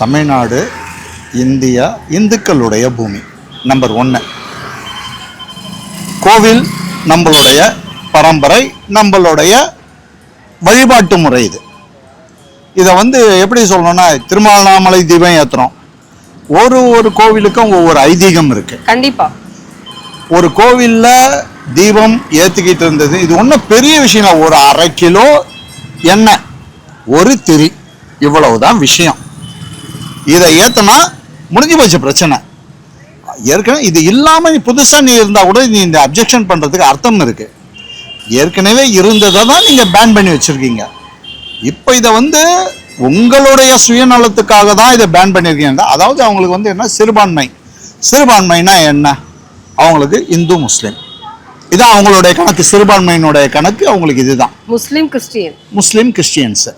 Tamil Nadu India இந்துக்களுடைய பூமி number ஒன்று கோவில் நம்மளுடைய பரம்பரை நம்மளுடைய வழிபாட்டு முறை இது. இதை வந்து எப்படி சொல்லணும்னா திருமாவண்ணாமலை தீபம் ஏற்றுறோம் ஒரு ஒரு கோவிலுக்கும் ஒவ்வொரு ஐதீகம் இருக்கு. கண்டிப்பா. ஒரு கோவில்ல தீபம் ஏத்திக்கிட்டு இருந்தது. இது ஒன்றும் பெரிய விஷயம் இல்லை. ஒரு அரை கிலோ எண்ணெய் ஒரு திரி. இவ்வளவுதான் விஷயம். இதை ஏத்தனா முடிஞ்சு போச்சு பிரச்சனை. ஏற்கனவே இது இல்லாம நீ புதுசா நீ இருந்தா கூட நீ இந்த அப்ஜெக்ஷன் பண்றதுக்கு அர்த்தம் இருக்கு. ஏற்கனவே இருந்ததை தான் நீங்க பேன் பண்ணி வச்சிருக்கீங்க. இப்போ இதை வந்து உங்களுடைய சுயநலத்துக்காக தான் இதை பேன் பண்ணியிருக்கீங்க அதாவது அவங்களுக்கு வந்து என்ன? சிறுபான்மை. சிறுபான்மைனா என்ன? அவங்களுக்கு இந்து முஸ்லீம். இதான் அவங்களுடைய கணக்கு. சிறுபான்மையினுடைய கணக்கு அவங்களுக்கு இதுதான். Muslim Christian. Muslim Christians.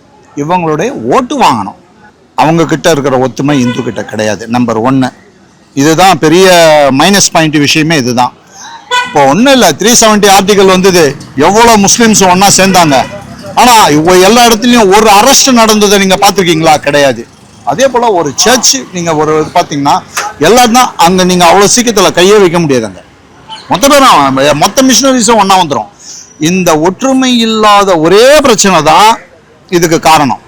இவங்களுடைய ஓட்டு வாங்கணும். அவங்க கிட்ட இருக்கிற ஒத்துமை இந்து கிட்ட கிடையாது நம்பர் ஒன்று இதுதான் பெரிய மைனஸ் பாயிண்ட் விஷயமே இதுதான். இப்போ ஒன்றும் இல்லை த்ரீ செவன்ட்டி ஆர்டிகல் வந்தது. எவ்வளோ முஸ்லீம்ஸ் ஒன்றா சேர்ந்தாங்க. ஆனால் எல்லா இடத்துலையும் ஒரு அரெஸ்ட் நடந்ததை நீங்கள் பார்த்துருக்கீங்களா? கிடையாது. அதே போல் ஒரு சர்ச் நீங்கள் ஒரு இது பார்த்தீங்கன்னா எல்லாரும் தான் அங்கே நீங்கள் அவ்வளோ சீக்கிரத்தில் கையே வைக்க முடியாது அங்கே. மொத்த பேரும் மொத்த மிஷினரிஸும் ஒன்றா வந்துடும் இந்த ஒற்றுமை இல்லாத ஒரே பிரச்சனை தான் இதுக்கு காரணம்.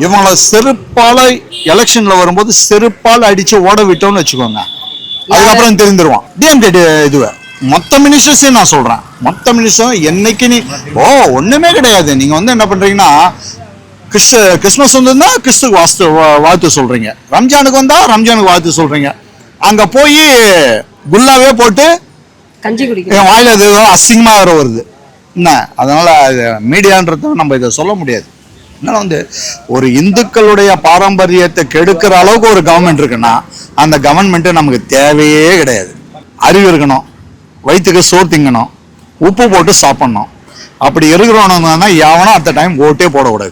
இவங்களை செருப்பால எலெக்ஷன்ல வரும்போது செருப்பால் அடிச்சு ஓட விட்டோம்னு வச்சுக்கோங்க. அதுக்கப்புறம் தெரிந்துருவான். டிஎம்கே இதுவ. மொத்த மினிஸ்டர்ஸையும் நான் சொல்றேன். மொத்த மினிஸ்டரும் என்னைக்கு நீ ஓ ஒண்ணுமே கிடையாது. நீங்க வந்து என்ன பண்றீங்கன்னா கிறிஸ்து கிறிஸ்மஸ் வந்திருந்தா கிறிஸ்துக்கு வாஸ்து வாழ்த்து சொல்றீங்க. ரம்ஜானுக்கு வந்தா ரம்ஜானுக்கு வாழ்த்து சொல்றீங்க. அங்க போய் குல்லாவே போட்டு கஞ்சி வாயில இது அசிங்கமா வேற வருது. என்ன? அதனால மீடியான்றது நம்ம இதை சொல்ல முடியாது. அதனால வந்து ஒரு இந்துக்களுடைய பாரம்பரியத்தை கெடுக்கிற அளவுக்கு ஒரு கவர்மெண்ட் இருக்குன்னா அந்த கவர்மெண்ட்டு நமக்கு தேவையே கிடையாது. அறிவு இருக்கணும் வயிற்றுக்கு சோறு திங்கணும் உப்பு போட்டு சாப்பிட்ணும். அப்படி இருக்கிறவனுங்க எவனும் அத்த டைம் ஓட்டே போடக்கூடாது.